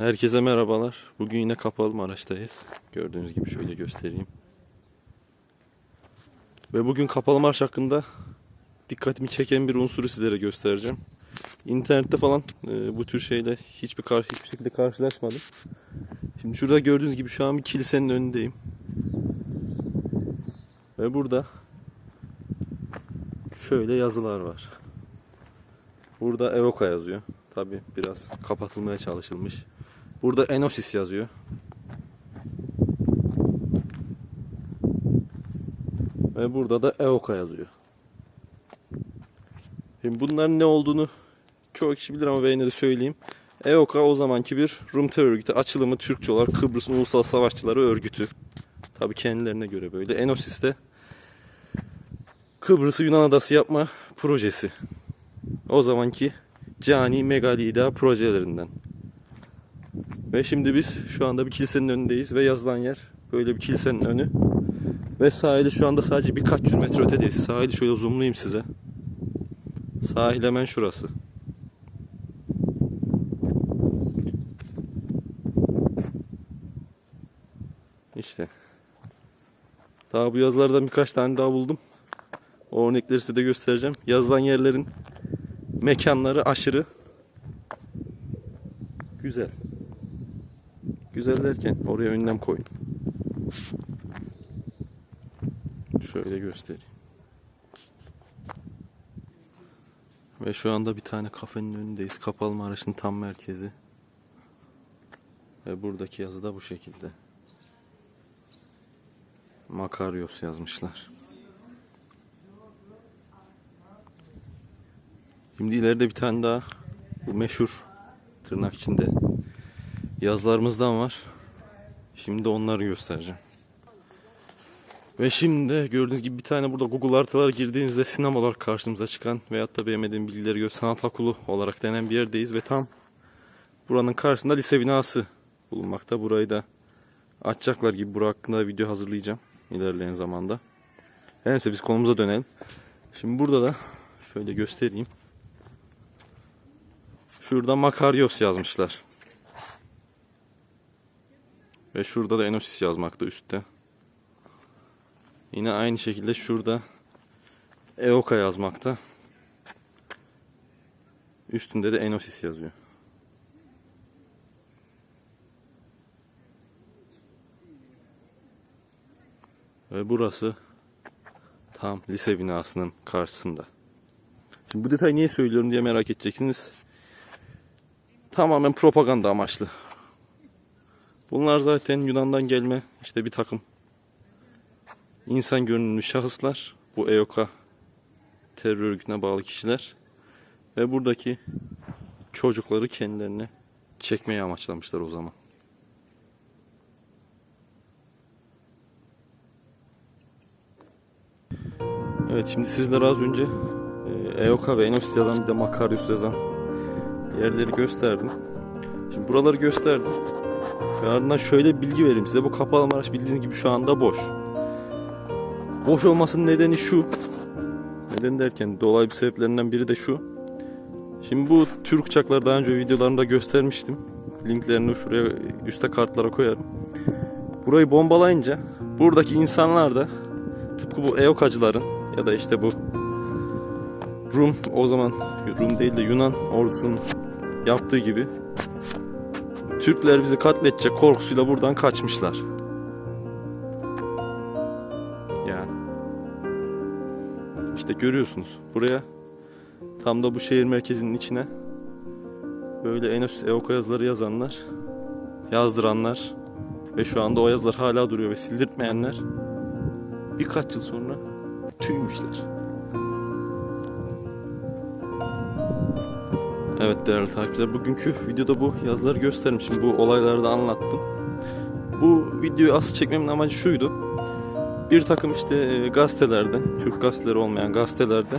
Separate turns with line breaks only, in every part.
Herkese merhabalar. Bugün yine kapalı Maraş'tayız. Gördüğünüz gibi şöyle göstereyim. Ve bugün kapalı marş hakkında dikkatimi çeken bir unsuru sizlere göstereceğim. İnternette falan e, bu tür şeyle hiçbir kar hiçbir şekilde karşılaşmadım. Şimdi şurada gördüğünüz gibi şu an bir kilisenin önündeyim. Ve burada şöyle yazılar var. Burada Evoka yazıyor. Tabi biraz kapatılmaya çalışılmış. Burada Enosis yazıyor. Ve burada da Eoka yazıyor. Şimdi bunların ne olduğunu çoğu kişi bilir ama ben yine de söyleyeyim. EOKA o zamanki bir Rum terör örgütü. Açılımı Türkçe olarak Kıbrıs'ın Ulusal Savaşçıları Örgütü. Tabi kendilerine göre böyle. Enosis de Kıbrıs'ı Yunan adası yapma projesi. O zamanki cani megalida projelerinden. Ve şimdi biz şu anda bir kilisenin önündeyiz ve yazılan yer böyle bir kilisenin önü. Ve sahili şu anda sadece birkaç yüz metre ötedeyiz. Sahili şöyle zoomlayayım size. Sahil hemen şurası. İşte. Daha bu yazılardan birkaç tane daha buldum. O örnekleri size de göstereceğim. Yazılan yerlerin mekanları aşırı güzel. Güzel derken oraya önlem koyun. Şöyle göstereyim. Ve şu anda bir tane kafenin önündeyiz. Kapalı Maraş'ın tam merkezi. Ve buradaki yazı da bu şekilde. Makaryos yazmışlar. Şimdi ileride bir tane daha bu meşhur tırnak içinde yazılarımızdan var. Şimdi onları göstereceğim. Ve şimdi de gördüğünüz gibi bir tane burada Google haritalar girdiğinizde sinema olarak karşımıza çıkan veyahut da beğenmediğim bilgileri göre sanat okulu olarak denen bir yerdeyiz ve tam buranın karşısında lise binası bulunmakta. Burayı da açacaklar gibi bura hakkında video hazırlayacağım ilerleyen zamanda. Her neyse biz konumuza dönelim. Şimdi burada da şöyle göstereyim. Şurada Makaryos yazmışlar. Ve şurada da Enosis yazmakta üstte. Yine aynı şekilde şurada Eoka yazmakta. Üstünde de Enosis yazıyor. Ve burası tam lise binasının karşısında. Şimdi bu detayı niye söylüyorum diye merak edeceksiniz. Tamamen propaganda amaçlı. Bunlar zaten Yunan'dan gelme işte bir takım insan görünümlü şahıslar. Bu EOKA terör örgütüne bağlı kişiler. Ve buradaki çocukları kendilerine çekmeye amaçlamışlar o zaman. Evet şimdi sizlere az önce e, EOKA ve Enosis yazan bir de Makarios yazan yerleri gösterdim. Şimdi buraları gösterdim. Ardından şöyle bir bilgi vereyim size. Bu kapalı Maraş bildiğiniz gibi şu anda boş. Boş olmasının nedeni şu. Neden derken dolaylı sebeplerinden biri de şu. Şimdi bu Türk uçakları daha önce videolarımda göstermiştim. Linklerini şuraya üstte kartlara koyarım. Burayı bombalayınca buradaki insanlar da tıpkı bu EOKacıların ya da işte bu Rum o zaman Rum değil de Yunan ordusunun yaptığı gibi Türkler bizi katledecek korkusuyla buradan kaçmışlar. Yani. İşte görüyorsunuz. Buraya tam da bu şehir merkezinin içine böyle Enos Eoka yazıları yazanlar, yazdıranlar ve şu anda o yazılar hala duruyor ve sildirtmeyenler birkaç yıl sonra tüymüşler. Evet değerli takipçiler bugünkü videoda bu yazıları gösterdim. Şimdi bu olayları da anlattım. Bu videoyu asıl çekmemin amacı şuydu. Bir takım işte e, gazetelerde, Türk gazeteleri olmayan gazetelerde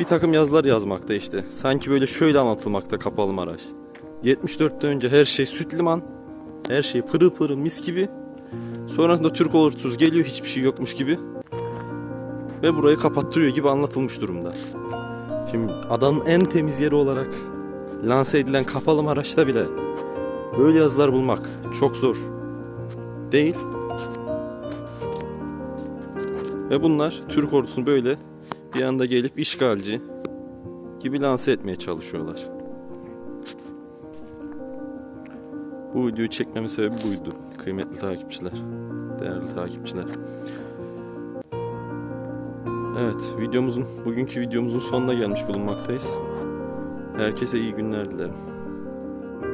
bir takım yazılar yazmakta işte. Sanki böyle şöyle anlatılmakta Kapalı Maraş. 74'ten önce her şey süt liman, her şey pırıl pırıl mis gibi. Sonrasında Türk ordusu geliyor hiçbir şey yokmuş gibi. Ve burayı kapattırıyor gibi anlatılmış durumda. Şimdi adanın en temiz yeri olarak lanse edilen kapalı araçta bile böyle yazılar bulmak çok zor. Değil. Ve bunlar Türk ordusunu böyle bir anda gelip işgalci gibi lanse etmeye çalışıyorlar. Bu videoyu çekmemin sebebi buydu. Kıymetli takipçiler, değerli takipçiler. Evet, videomuzun bugünkü videomuzun sonuna gelmiş bulunmaktayız. Herkese iyi günler dilerim.